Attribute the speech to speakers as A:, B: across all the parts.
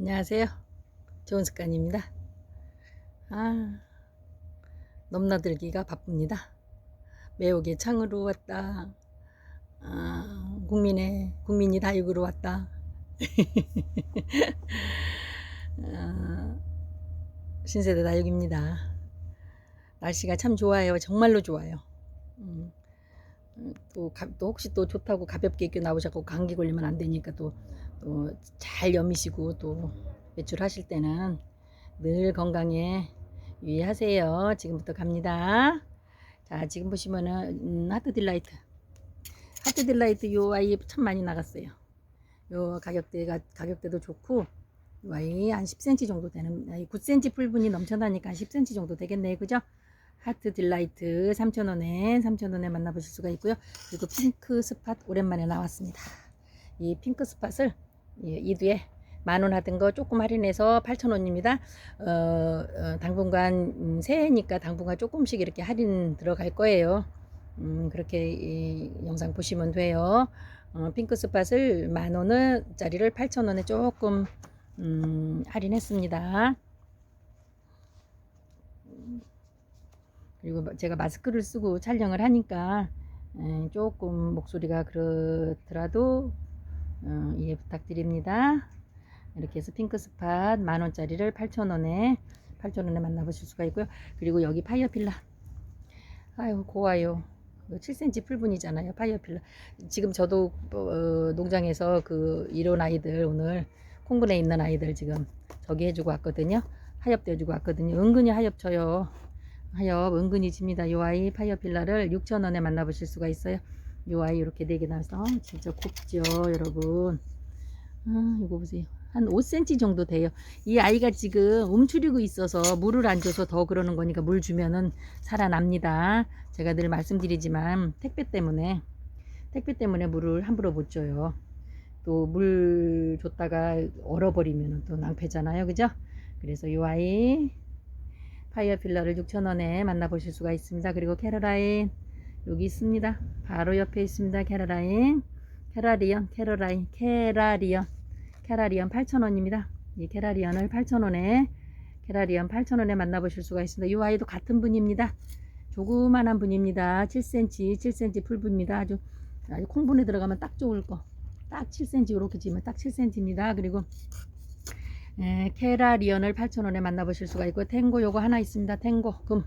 A: 안녕하세요. 좋은 습관입니다. 아, 넘나들기가 바쁩니다. 매혹의 창으로 왔다. 아, 국민의 국민이 다육으로 왔다. 아, 신세대 다육입니다. 날씨가 참 좋아요. 정말로 좋아요. 음, 음, 또, 가- 또 혹시 또 좋다고 가볍게 입고 나오셔서 감기 걸리면 안 되니까 또 또 잘 여미시고 또 외출하실 때는 늘 건강에 유의하세요. 지금부터 갑니다. 자, 지금 보시면은 음, 하트 딜라이트. 하트 딜라이트 요 아이 참 많이 나갔어요. 요 가격대가 가격대도 좋고 요 아이 한 10cm 정도 되는 아이 9cm 풀분이 넘쳐나니까 한 10cm 정도 되겠네요. 그죠? 하트 딜라이트 3,000원에 3,000원에 만나보실 수가 있고요. 그리고 핑크 스팟 오랜만에 나왔습니다. 이 핑크 스팟을 예, 이두에 만원 하던 거 조금 할인해서 8,000원입니다. 어, 어, 당분간 음, 새해니까 당분간 조금씩 이렇게 할인 들어갈 거예요. 음, 그렇게 이 영상 보시면 돼요. 어, 핑크 스팟을 만 원짜리를 8,000원에 조금 음, 할인했습니다. 그리고 제가 마스크를 쓰고 촬영을 하니까 에, 조금 목소리가 그렇더라도 어, 이해 부탁드립니다. 이렇게 해서 핑크 스팟 만 원짜리를 8,000원에 8,000원에 만나보실 수가 있고요. 그리고 여기 파이어필라. 아유 고와요. 7cm 풀분이잖아요. 파이어필라. 지금 저도 어, 농장에서 그 이런 아이들 오늘 콩분에 있는 아이들 지금 저기 해주고 왔거든요. 하엽도 해주고 왔거든요. 은근히 하엽 쳐요. 하엽 은근히 집니다. 요 아이 파이어필라를 6,000원에 만나보실 수가 있어요. 요 아이 이렇게 네 개 나와서 진짜 곱죠 여러분. 아 이거 보세요. 한 5cm 정도 돼요. 이 아이가 지금 움츠리고 있어서 물을 안 줘서 더 그러는 거니까 물 주면은 살아납니다. 제가 늘 말씀드리지만 택배 때문에 택배 때문에 물을 함부로 못 줘요. 또 물 줬다가 얼어버리면 또 낭패잖아요. 그죠? 그래서 요 아이 파이어필라를 6,000원에 만나보실 수가 있습니다. 그리고 캐러라인 여기 있습니다. 바로 옆에 있습니다. 캐러라인. 캐라리언, 캐러라인, 캐라리언. 캐라리언 8,000원입니다. 이 캐라리언을 8,000원에 캐라리언 8,000원에 만나보실 수가 있습니다. 이 아이도 같은 분입니다. 조그만한 분입니다. 7cm, 7cm 풀분입니다. 아주, 아주 콩분에 들어가면 딱 좋을 거. 딱 7cm 이렇게 지면 딱 7cm입니다. 그리고 에, 캐라리언을 8,000원에 만나보실 수가 있고 탱고 요거 하나 있습니다. 탱고 금.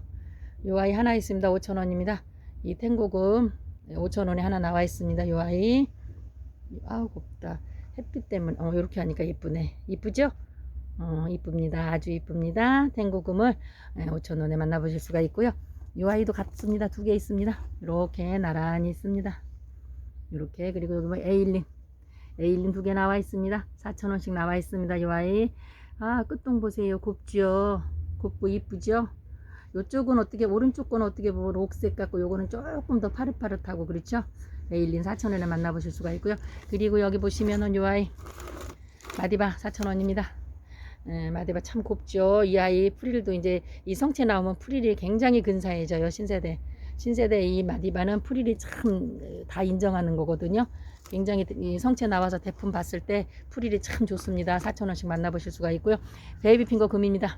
A: 요 아이 하나 있습니다. 5,000원입니다. 이 탱고금 5,000원에 하나 나와 있습니다. 요 아이. 아우 곱다. 햇빛 때문에 어 이렇게 하니까 예쁘네. 이쁘죠? 어 이쁩니다. 아주 이쁩니다. 탱고금을 5,000원에 만나보실 수가 있고요. 요 아이도 같습니다. 두 개 있습니다. 이렇게 나란히 있습니다. 이렇게 그리고 여기 뭐 에일린 에일린 두 개 나와 있습니다. 4,000원씩 나와 있습니다. 요 아이. 아 끝동 보세요. 곱죠? 곱고 이쁘죠? 요쪽은 어떻게 오른쪽 건 어떻게 보면 옥색 같고 요거는 조금 더 파릇파릇하고 그렇죠? 에일린 4,000원에 만나보실 수가 있고요. 그리고 여기 보시면은 요 아이 마디바 4,000원입니다. 에, 마디바 참 곱죠? 이 아이 프릴도 이제 이 성체 나오면 프릴이 굉장히 근사해져요 신세대. 신세대 이 마디바는 프릴이 참 다 인정하는 거거든요. 굉장히 이 성체 나와서 대품 봤을 때 프릴이 참 좋습니다. 4,000원씩 만나보실 수가 있고요. 베이비 핑거 금입니다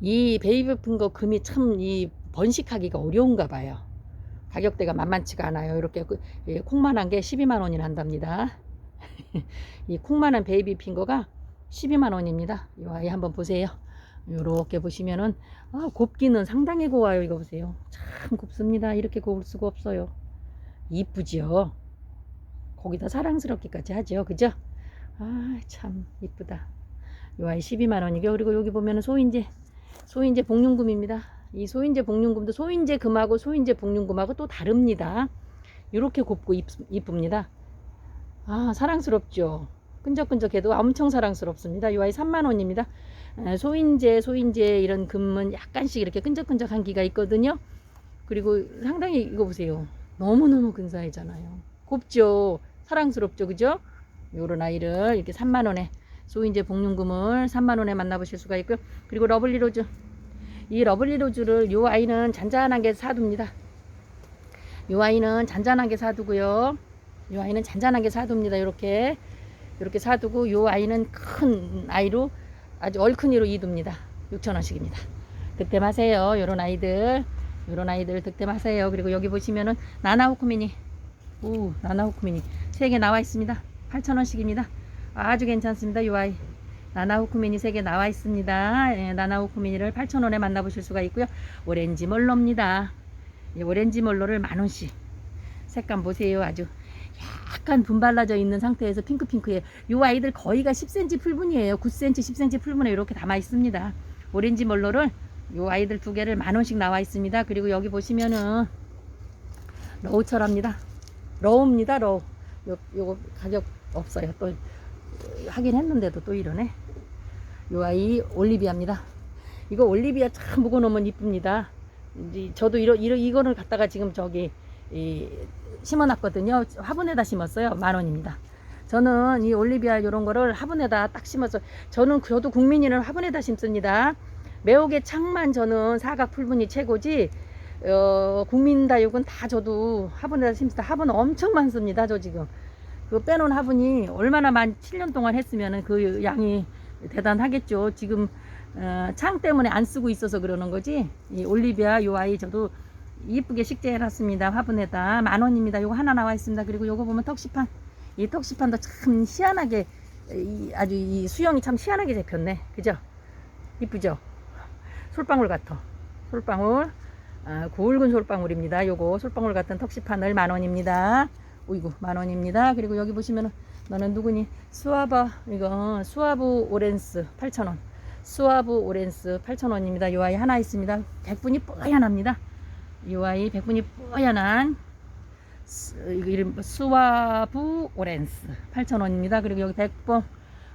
A: 이 베이비 핑거 금이 참 이 번식하기가 어려운가 봐요. 가격대가 만만치가 않아요. 이렇게 그, 예, 콩만한 게 12만 원이 난답니다. 이 콩만한 베이비 핑거가 12만 원입니다. 이 아이 한번 보세요. 이렇게 보시면은 아, 곱기는 상당히 고와요. 이거 보세요. 참 곱습니다. 이렇게 곱을 수가 없어요. 이쁘지요. 거기다 사랑스럽기까지 하죠. 그죠? 아, 참 이쁘다. 이 아이 12만 원이고 그리고 여기 보면은 소인제 소인제 복륜금입니다. 이 소인제 복륜금도 소인제 금하고 소인제 복륜금하고 또 다릅니다. 이렇게 곱고 이쁩니다. 아 사랑스럽죠. 끈적끈적해도 엄청 사랑스럽습니다. 이 아이 3만 원입니다. 에, 소인제 소인제 이런 금은 약간씩 이렇게 끈적끈적한 기가 있거든요. 그리고 상당히 이거 보세요. 너무너무 근사하잖아요. 곱죠. 사랑스럽죠. 그죠? 요런 아이를 이렇게 3만 원에 소인제 복륜금을 3만 원에 만나보실 수가 있고요. 그리고 러블리 로즈. 이 러블리 로즈를 요 아이는 잔잔하게 사둡니다. 요 아이는 잔잔하게 사두고요. 요 아이는 잔잔하게 사둡니다. 이렇게 이렇게 사두고 요 아이는 큰 아이로 아주 얼큰이로 이둡니다. 6,000원씩입니다. 득템하세요. 요런 아이들. 요런 아이들 득템하세요. 그리고 여기 보시면은 나나호쿠미니. 오, 나나호쿠미니. 세개 나와 있습니다. 8,000원씩입니다. 아주 괜찮습니다. 요 아이. 나나호쿠미니 세개 나와 있습니다. 예, 나나호쿠미니를 8,000원에 만나보실 수가 있고요. 오렌지 멀로입니다. 이 오렌지 멀로를 만원씩. 색감 보세요. 아주 약간 분발라져 있는 상태에서 핑크핑크해. 요 아이들 거의가 10cm 풀분이에요. 9cm, 10cm 풀분에 이렇게 담아 있습니다. 오렌지 멀로를 요 아이들 두 개를 만 원씩 나와 있습니다. 그리고 여기 보시면은 러우철합니다. 러우입니다. 러우. 요 요거 가격 없어요. 또 하긴 했는데도 또 이러네. 요 아이 올리비아입니다. 이거 올리비아 참 묵어놓으면 이쁩니다. 저도 이러, 이러 이거를 갖다가 지금 저기 이 심어놨거든요. 화분에다 심었어요. 만 원입니다. 저는 이 올리비아 이런 거를 화분에다 딱 심어서 저는 저도 국민이는 화분에다 심습니다. 매혹의 창만 저는 사각 풀분이 최고지. 어, 국민다육은 다 저도 화분에다 심습니다. 화분 엄청 많습니다. 저 지금 그 빼놓은 화분이 얼마나 많이 7년 동안 했으면은 그 양이 대단하겠죠. 지금 어, 창 때문에 안 쓰고 있어서 그러는 거지. 이 올리비아 요 아이 저도 이쁘게 식재해 놨습니다. 화분에다 만 원입니다. 요거 하나 나와 있습니다. 그리고 요거 보면 턱시판 이 턱시판도 참 희한하게 이, 아주 이 수영이 참 희한하게 잡혔네. 그죠? 이쁘죠? 솔방울 같아. 솔방울 아, 굵은 솔방울입니다. 요거 솔방울 같은 턱시판을 만 원입니다. 오이구 만 원입니다. 그리고 여기 보시면은 너는 누구니? 수아바 이거 수아부 오렌스 8,000원. 수아부 오렌스 8,000원입니다. 요 아이 하나 있습니다. 백분이 뽀얀합니다. 요 아이 백분이 뽀얀한 수, 이거 이름 수아부 오렌스 8,000원입니다. 그리고 여기 백봉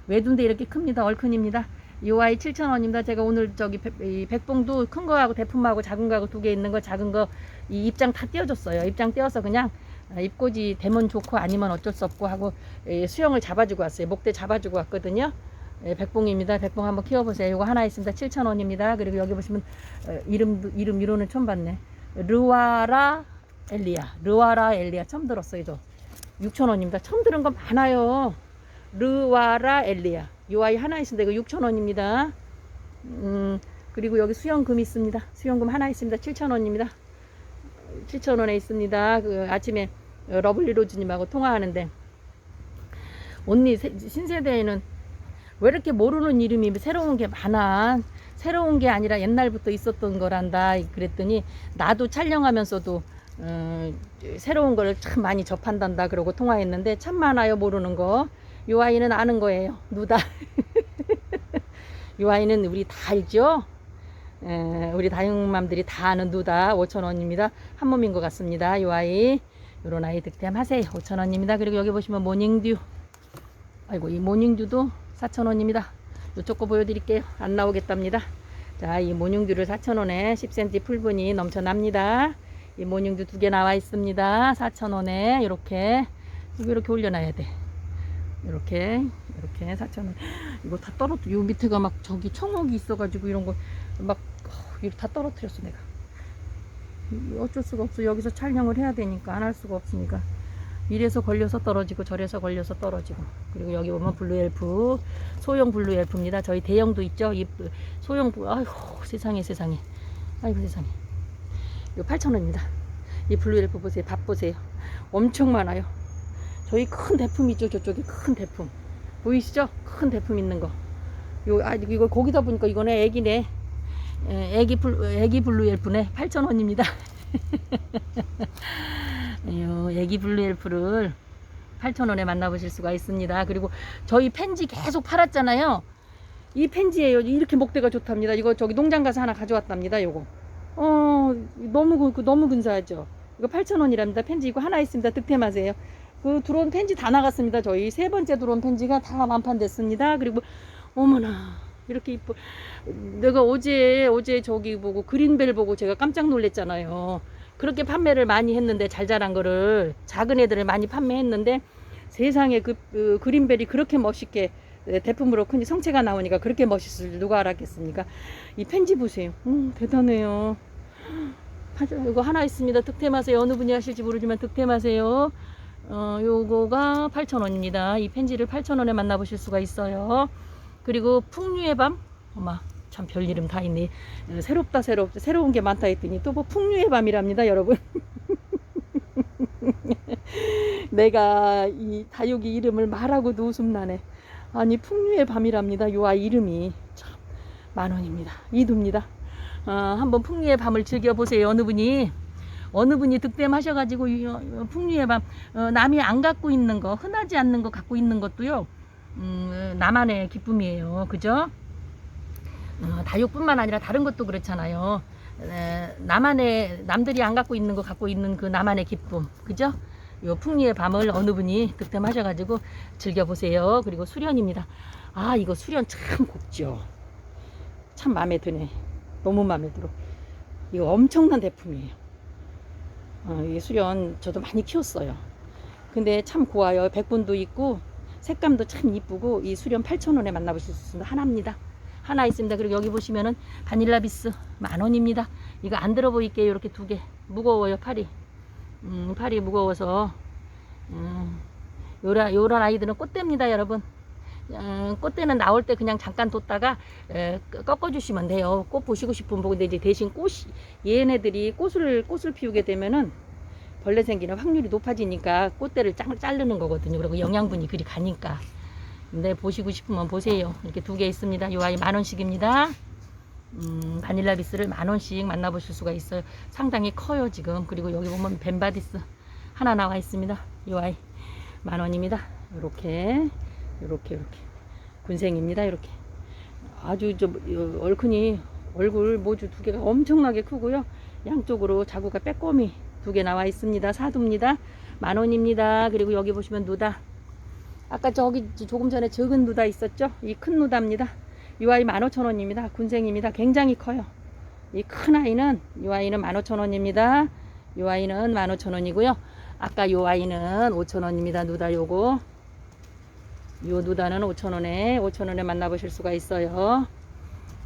A: 외둔데 이렇게 큽니다. 얼큰입니다. 요 아이 7,000원입니다. 제가 오늘 저기 백봉도 큰 거하고 대품하고 작은 거하고 두 개 있는 거 작은 거 이 입장 다 띄워줬어요. 입장 띄워서 그냥 아, 입꼬지 되면 좋고 아니면 어쩔 수 없고 하고 예, 수영을 잡아주고 왔어요. 목대 잡아주고 왔거든요. 예, 백봉입니다. 백봉 한번 키워보세요. 이거 하나 있습니다. 7,000원입니다. 그리고 여기 보시면 어, 이름 이름 이론은 처음 봤네. 르와라 엘리아, 르와라 엘리아 처음 들었어요. 저 6,000원입니다. 처음 들은 거 많아요. 르와라 엘리아. 요 아이 하나 있습니다. 이거 6,000원입니다. 음, 그리고 여기 수영금 있습니다. 수영금 하나 있습니다. 7,000원입니다. 7,000원에 있습니다. 그 아침에 러블리 로즈님하고 통화하는데 언니 세- 신세대에는 왜 이렇게 모르는 이름이 새로운 게 많아? 새로운 게 아니라 옛날부터 있었던 거란다. 그랬더니 나도 촬영하면서도 어, 새로운 거를 참 많이 접한단다. 그러고 통화했는데 참 많아요 모르는 거. 요 아이는 아는 거예요. 누다. 요 아이는 우리 다 알죠? 에, 우리 다육맘들이 다 아는 누다 5천원입니다. 한 몸인 것 같습니다. 요 아이 요런 아이 득템하세요. 5천원입니다. 그리고 여기 보시면 모닝듀 아이고 이 모닝듀도 4천원입니다. 요쪽 거 보여드릴게요. 안 나오겠답니다. 자, 이 모닝듀를 4천원에 10cm 풀분이 넘쳐납니다. 이 모닝듀 두 개 나와 있습니다. 4천원에 이렇게 이렇게 올려놔야 돼. 이렇게 이렇게 4천원 이거 다 떨어뜨 요 밑에가 막 저기 청옥이 있어가지고 이런 거막 이거 다 떨어뜨렸어 내가. 이- 어쩔 수가 없어. 여기서 촬영을 해야 되니까 안 할 수가 없으니까. 이래서 걸려서 떨어지고 저래서 걸려서 떨어지고. 그리고 여기 보면 블루엘프 소형 블루엘프입니다. 저희 대형도 있죠? 이 소형 아이고 세상에 세상에. 아이고 세상에. 이거 8,000원입니다. 이 블루엘프 보세요. 밥 보세요. 엄청 많아요. 저희 큰 대품 있죠? 저쪽에 큰 대품. 보이시죠? 큰 대품 있는 거. 요, 아, 이거 거기다 보니까 이거는 애기네. 에, 애기 블, 애기 블루 엘프네. 8,000원입니다. 요, 애기 블루 엘프를 8,000원에 만나보실 수가 있습니다. 그리고 저희 펜지 계속 팔았잖아요. 이 펜지예요. 이렇게 목대가 좋답니다. 이거 저기 농장 가서 하나 가져왔답니다. 요거. 어, 너무, 그- 너무 근사하죠. 이거 8,000원이랍니다. 펜지 이거 하나 있습니다. 득템하세요. 그 들어온 펜지 다 나갔습니다. 저희 세 번째 들어온 펜지가 다 완판됐습니다. 그리고 어머나 이렇게 이뻐. 내가 어제 어제 저기 보고 그린벨 보고 제가 깜짝 놀랐잖아요. 그렇게 판매를 많이 했는데 잘 자란 거를 작은 애들을 많이 판매했는데 세상에 그, 그 그린벨이 그렇게 멋있게 네, 대품으로 큰 성체가 나오니까 그렇게 멋있을 줄 누가 알았겠습니까? 이 펜지 보세요. 음, 대단해요. 하- 이거 하나 있습니다. 득템하세요. 어느 분이 하실지 모르지만 득템하세요. 어, 요거가 8,000원입니다. 이 펜지를 8,000원에 만나보실 수가 있어요. 그리고 풍류의 밤, 어마 참 별 이름 다 있네. 어, 새롭다 새롭 새로운 게 많다 했더니 또 뭐 풍류의 밤이랍니다, 여러분. 내가 이 다육이 이름을 말하고도 웃음 나네. 아니 풍류의 밤이랍니다. 요 아이 이름이 참 만 원입니다. 이두입니다. 어, 한번 풍류의 밤을 즐겨 보세요. 어느 분이 어느 분이 득템하셔가지고 풍류의 밤 어, 남이 안 갖고 있는 거 흔하지 않는 거 갖고 있는 것도요. 음, 나만의 기쁨이에요. 그죠? 어, 다육뿐만 아니라 다른 것도 그렇잖아요. 에, 나만의 남들이 안 갖고 있는 거 갖고 있는 그 나만의 기쁨, 그죠? 요 풍리의 밤을 어느 분이 득템하셔가지고 즐겨보세요. 그리고 수련입니다. 아 이거 수련 참 곱죠. 참 마음에 드네. 너무 마음에 들어. 이거 엄청난 제품이에요. 어, 이 수련 저도 많이 키웠어요. 근데 참 고와요. 백분도 있고 색감도 참 이쁘고 이 수련 8,000원에 만나보실 수 있습니다. 하나입니다. 하나 있습니다. 그리고 여기 보시면은 바닐라 비스 만 원입니다. 이거 안 들어 보일게요. 이렇게 두 개. 무거워요, 팔이. 음, 팔이 무거워서. 음, 요라, 요런 아이들은 꽃대입니다, 여러분. 음, 꽃대는 나올 때 그냥 잠깐 뒀다가 에, 꺾- 꺾어주시면 돼요. 꽃 보시고 보고 근데 이제 대신 꽃이 얘네들이 꽃을 꽃을 피우게 되면은 벌레 생기는 확률이 높아지니까 꽃대를 짝- 자르는 거거든요. 그리고 영양분이 그리 가니까. 근데 보시고 싶으면 보세요. 이렇게 두 개 있습니다. 요 아이 만 원씩입니다. 음, 바닐라 비스를 만 원씩 만나보실 수가 있어요. 상당히 커요 지금. 그리고 여기 보면 벤바디스 하나 나와 있습니다. 요 아이 만 원입니다. 요렇게 요렇게 요렇게 군생입니다. 이렇게 아주 저 요, 얼큰이 얼굴 모주 두 개가 엄청나게 크고요. 양쪽으로 자구가 빼꼼히 두 개 나와 있습니다. 사두입니다. 만 원입니다. 그리고 여기 보시면 누다. 아까 저기 조금 전에 적은 누다 있었죠? 이 큰 누다입니다. 이 아이 15,000원입니다. 군생입니다. 굉장히 커요. 이 큰 아이는 이 아이는 15,000원입니다. 이 아이는 15,000원이고요. 아까 이 아이는 5,000원입니다. 누다 요거. 요 누다는 5,000원에 5,000원에 만나보실 수가 있어요.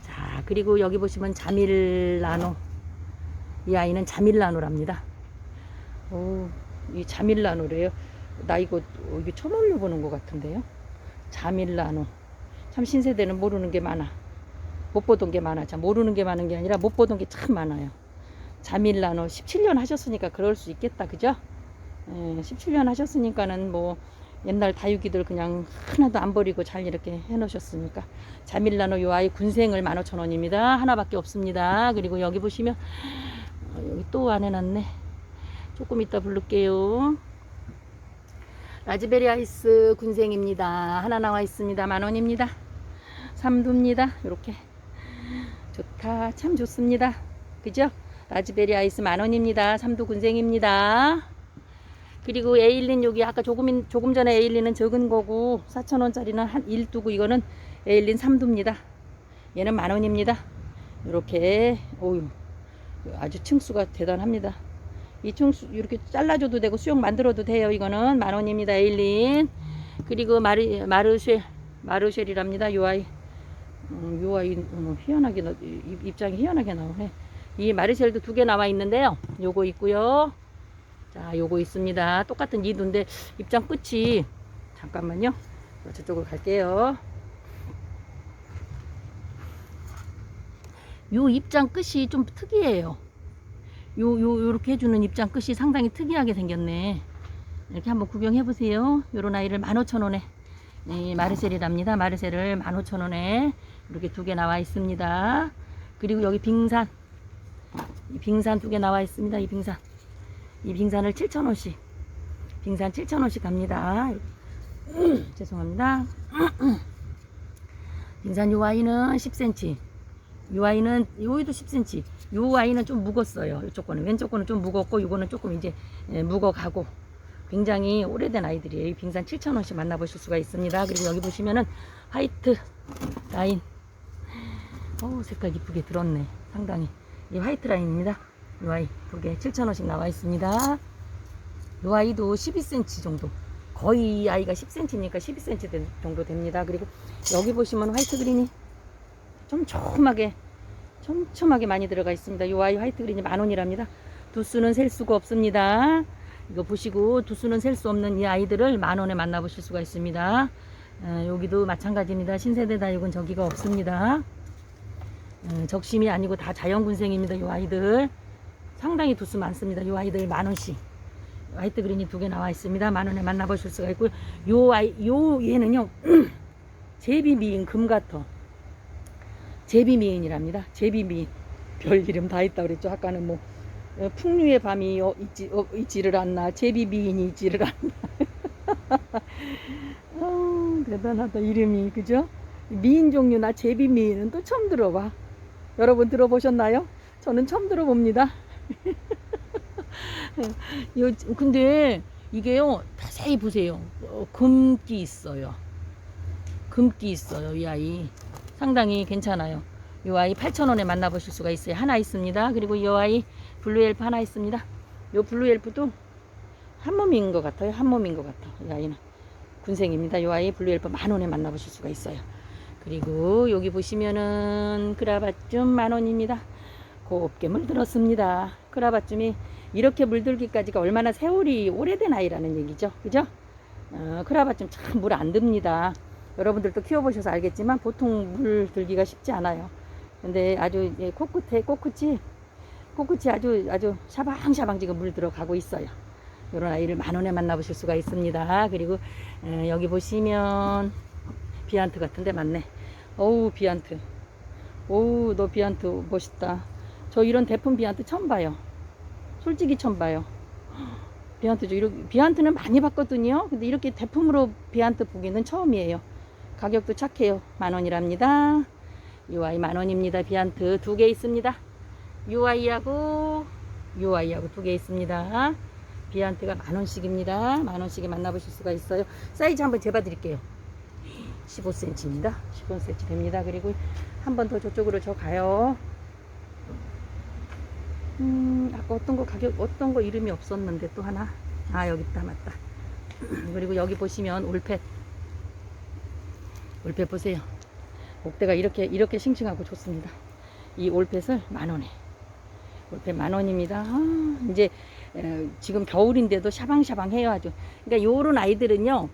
A: 자, 그리고 여기 보시면 자밀라노. 이 아이는 자밀라노랍니다. 오, 이 자밀라노래요. 나 이거 어, 이게 처음 올려보는 것 같은데요. 자밀라노. 참 신세대는 모르는 게 많아. 못 보던 게 많아. 참 모르는 게 많은 게 아니라 못 보던 게 참 많아요. 자밀라노 17년 하셨으니까 그럴 수 있겠다. 그죠? 예, 17년 하셨으니까는 뭐 옛날 다육이들 그냥 하나도 안 버리고 잘 이렇게 해 놓으셨으니까 자밀라노 요 아이 군생을 15,000원입니다. 하나밖에 없습니다. 그리고 여기 보시면 어, 여기 또 안 해놨네. 조금 이따 부를게요. 라즈베리 아이스 군생입니다. 하나 나와 있습니다. 만 원입니다. 삼두입니다. 이렇게 좋다. 참 좋습니다. 그죠? 라즈베리 아이스 만 원입니다. 삼두 군생입니다. 그리고 에일린 여기 아까 조금 조금 전에 에일린은 적은 거고 4,000원짜리는 한 1두고 이거는 에일린 3두입니다. 얘는 만 원입니다. 이렇게 오유 아주 층수가 대단합니다. 이 층수 이렇게 잘라줘도 되고 수영 만들어도 돼요. 이거는 만 원입니다. 에일린 그리고 마르 마르쉘 마르쉘이랍니다. 요 아이 음, 요 아이 음, 희한하게 나, 입- 입장이 희한하게 나오네. 이 마르쉘도 두 개 나와 있는데요. 요거 있고요. 자, 요거 있습니다. 똑같은 이두인데 입장 끝이 잠깐만요. 저쪽으로 갈게요. 요 입장 끝이 좀 특이해요. 요, 요, 요렇게 해주는 입장 끝이 상당히 특이하게 생겼네. 이렇게 한번 구경해 보세요. 요런 아이를 15,000원에. 네, 마르셀이랍니다. 마르셀을 15,000원에 이렇게 두 개 나와 있습니다. 그리고 여기 빙산. 이 빙산 두 개 나와 있습니다. 이 빙산. 이 빙산을 7,000원씩. 빙산 7,000원씩 갑니다. 죄송합니다. 빙산 요 아이는 10cm. 요 아이는 요이도 10cm. 요 아이는 좀 묵었어요. 이쪽 거는 왼쪽 거는 좀 묵었고 요거는 조금 이제 예, 묵어가고 굉장히 오래된 아이들이에요. 이 빙산 7,000원씩 만나보실 수가 있습니다. 그리고 여기 보시면은 화이트 라인. 어 색깔 이쁘게 들었네. 상당히. 이 화이트 라인입니다. 요 아이 두개 7,000원씩 나와 있습니다. 요 아이도 12cm 정도. 거의 이 아이가 10cm니까 12cm 된- 정도 됩니다. 그리고 여기 보시면 화이트 그린이 촘촘하게 촘촘하게 많이 들어가 있습니다. 요 아이 화이트 그린이 만 원이랍니다. 두수는 셀 수가 없습니다. 이거 보시고 두수는 셀 수 없는 이 아이들을 만 원에 만나보실 수가 있습니다. 어, 여기도 마찬가지입니다. 신세대 다육은 저기가 없습니다. 어, 적심이 아니고 다 자연군생입니다. 이 아이들 상당히 두수 많습니다. 이 아이들 만 원씩 화이트 그린이 두 개 나와 있습니다. 만 원에 만나보실 수가 있고요. 요 아이 요 얘는요 제비 미인 금가터 제비 미인이랍니다. 제비 미인 별 이름 다 있다 그랬죠. 아까는 뭐 어, 풍류의 밤이 어, 있지, 어, 있지를 않나 제비 미인이 있지를 않나 어, 대단하다 이름이 그죠? 미인 종류나 제비 미인은 또 처음 들어봐. 여러분 들어보셨나요? 저는 처음 들어봅니다. 요, 근데 이게요 자세히 보세요. 어, 금기 있어요. 금기 있어요 이 아이 상당히 괜찮아요. 이 아이 8,000원에 만나보실 수가 있어요. 하나 있습니다. 그리고 이 아이 블루엘프 하나 있습니다. 이 블루엘프도 한 몸인 것 같아요. 한 몸인 것 같아. 이 아이는 군생입니다. 이 아이 블루엘프 만 원에 만나보실 수가 있어요. 그리고 여기 보시면은 크라바줌 만 원입니다. 곱게 물들었습니다. 크라바줌이 이렇게 물들기까지가 얼마나 세월이 오래된 아이라는 얘기죠. 그죠? 어, 크라바줌 참물 안 듭니다. 여러분들도 키워보셔서 알겠지만 보통 물 들기가 쉽지 않아요. 근데 아주 예, 코끝에 코끝이 코끝이 아주 아주 샤방샤방 지금 물 들어가고 있어요. 이런 아이를 만 원에 만나보실 수가 있습니다. 그리고 에, 여기 보시면 비안트 같은데 맞네. 어우 비안트. 오우 너 비안트 멋있다. 저 이런 대품 비안트 처음 봐요. 솔직히 처음 봐요. 비안트 저 이렇게 비안트는 많이 봤거든요. 근데 이렇게 대품으로 비안트 보기는 처음이에요. 가격도 착해요. 만 원이랍니다. UI 만 원입니다. 비안트 두 개 있습니다. UI하고 UI하고 두 개 있습니다. 비안트가 만 원씩입니다. 만 원씩에 만나보실 수가 있어요. 사이즈 한번 재봐 드릴게요. 15cm입니다. 15cm 됩니다. 그리고 한 번 더 저쪽으로 저 가요. 음, 아까 어떤 거 가격, 어떤 거 이름이 없었는데 또 하나. 아, 여기 있다, 맞다. 그리고 여기 보시면 올펫. 올펫 보세요. 목대가 이렇게, 이렇게 싱싱하고 좋습니다. 이 올펫을 만 원에. 올펫 만 원입니다. 아, 이제, 에, 지금 겨울인데도 샤방샤방 해요, 아주. 그러니까 요런 아이들은요,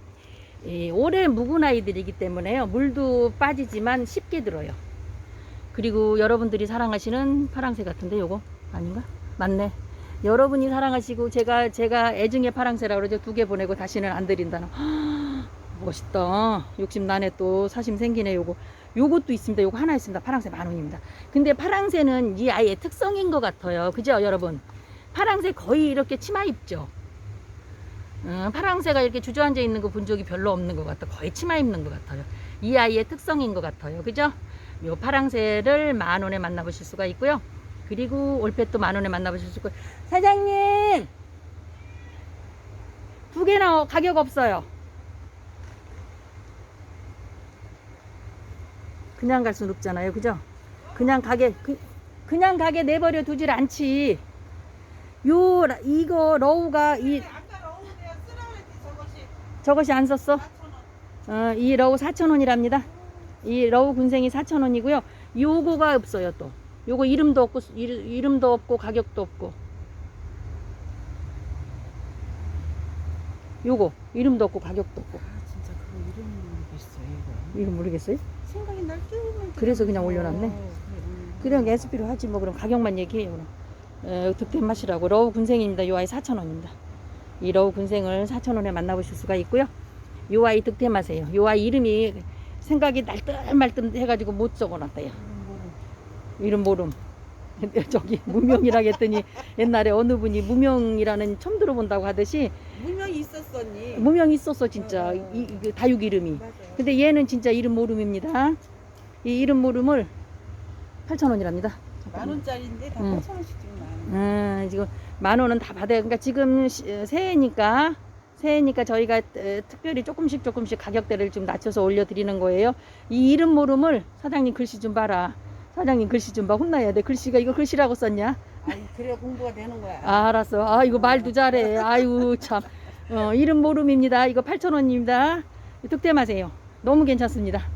A: 예, 오래 묵은 아이들이기 때문에요. 물도 빠지지만 쉽게 들어요. 그리고 여러분들이 사랑하시는 파랑새 같은데 요거 아닌가? 맞네. 여러분이 사랑하시고 제가 제가 애증의 파랑새라고 그러죠. 두 개 보내고 다시는 안 드린다는. 멋있다. 욕심 나네 또 사심 생기네 요거. 요것도 있습니다. 요거 하나 있습니다. 파랑새 만 원입니다. 근데 파랑새는 이 아이의 특성인 것 같아요. 그죠, 여러분? 파랑새 거의 이렇게 치마 입죠. 음, 파랑새가 이렇게 주저앉아 있는 거 본 적이 별로 없는 것 같아. 거의 치마 입는 것 같아요. 이 아이의 특성인 것 같아요. 그죠? 요 파랑새를 만 원에 만나보실 수가 있고요. 그리고 올펫도 만 원에 만나보실 수 있고. 사장님! 두 개나 가격 없어요. 그냥 갈순 없잖아요. 그죠? 그냥 가게, 그, 그냥 가게 내버려 두질 않지. 요, 라- 이거, 러우가, 이,
B: 저것이
A: 안 썼어?
B: 4,000원.
A: 어, 이 러우 4,000원이랍니다. 이 러우 군생이 4,000원이고요. 요거가 없어요, 또. 요거 이름도 없고, 이름- 이름도 없고, 가격도 없고. 요거, 이름도 없고, 가격도 없고.
B: 아 진짜 그거 이름 모르겠어 이거.
A: 이거 모르겠어요?
B: 생각이 날 때면
A: 그래서 그냥 올려놨네.
B: 음.
A: 그냥 SP로 하지, 뭐, 그럼 가격만 얘기해요, 그럼. 어, 득템 맛이라고. 러우 군생입니다. 요 아이 4,000원입니다. 이 러우 군생을 4,000원에 만나보실 수가 있고요. 요 아이 득템 하세요. 요 아이 이름이 생각이 날듯말듯 해가지고 못 적어놨대요. 이름 모름. 저기 무명이라 했더니 옛날에 어느 분이 무명이라는 처음 들어본다고 하듯이
B: 분명히 있었었니.
A: 무명 있었어 진짜
B: 어.
A: 이, 이- 그 다육 이름이.
B: 맞아.
A: 근데 얘는 진짜 이름 모름입니다. 이 이름 모름을 8,000원이랍니다.
B: 만 원짜리인데 다
A: 음.
B: 8천 원씩 주면 만 원.
A: 음, 지금 만 원은 다 받아요. 그러니까 지금 시- 어, 새해니까 새해니까 저희가 에, 특별히 조금씩 조금씩 가격대를 좀 낮춰서 올려드리는 거예요. 이 이름 모름을 사장님 글씨 좀 봐라. 사장님 글씨 좀 봐. 혼나야 돼. 글씨가 이거 글씨라고 썼냐?
B: 아니 그래 공부가 되는 거야.
A: 아, 알았어. 아, 이거 말도 잘해. 아이고, 참. 어, 이름 모름입니다. 이거 8,000원입니다. 득템하세요. 너무 괜찮습니다.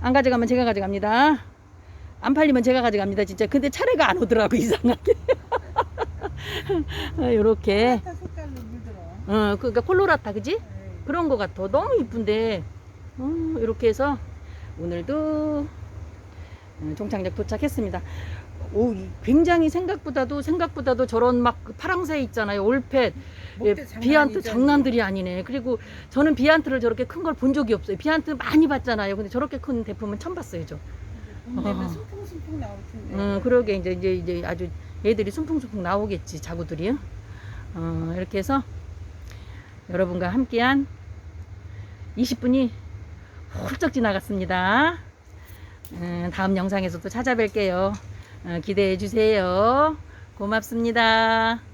A: 안 가져가면 제가 가져갑니다. 안 팔리면 제가 가져갑니다. 진짜. 근데 차례가 안 오더라고, 이상하게. 아,
B: 색깔로 물들어.
A: 어, 그러니까 콜로라타, 그지?
B: 네.
A: 그런 거 같아. 너무 이쁜데. 어, 이렇게 해서 오늘도 어, 종착역 도착했습니다. 오, 이- 굉장히 생각보다도 생각보다도 저런 막그 파랑새 있잖아요. 올펫. 예, 비안트 장난들이 아니네. 그리고 저는 비안트를 저렇게 큰 걸 본 적이 없어요. 비안트 많이 봤잖아요. 근데 저렇게 큰 대품은 처음 봤어요, 저.
B: 돈 내면
A: 어.
B: 숨풍숨풍 나올 텐데.
A: 음, 그러게 이제 이제 이제 아주 얘들이 숨풍숨풍 나오겠지, 자구들이. 어, 이렇게 해서 여러분과 함께한 20분이 훌쩍 지나갔습니다. 음, 다음 영상에서 또 찾아뵐게요. 어, 기대해 주세요. 고맙습니다.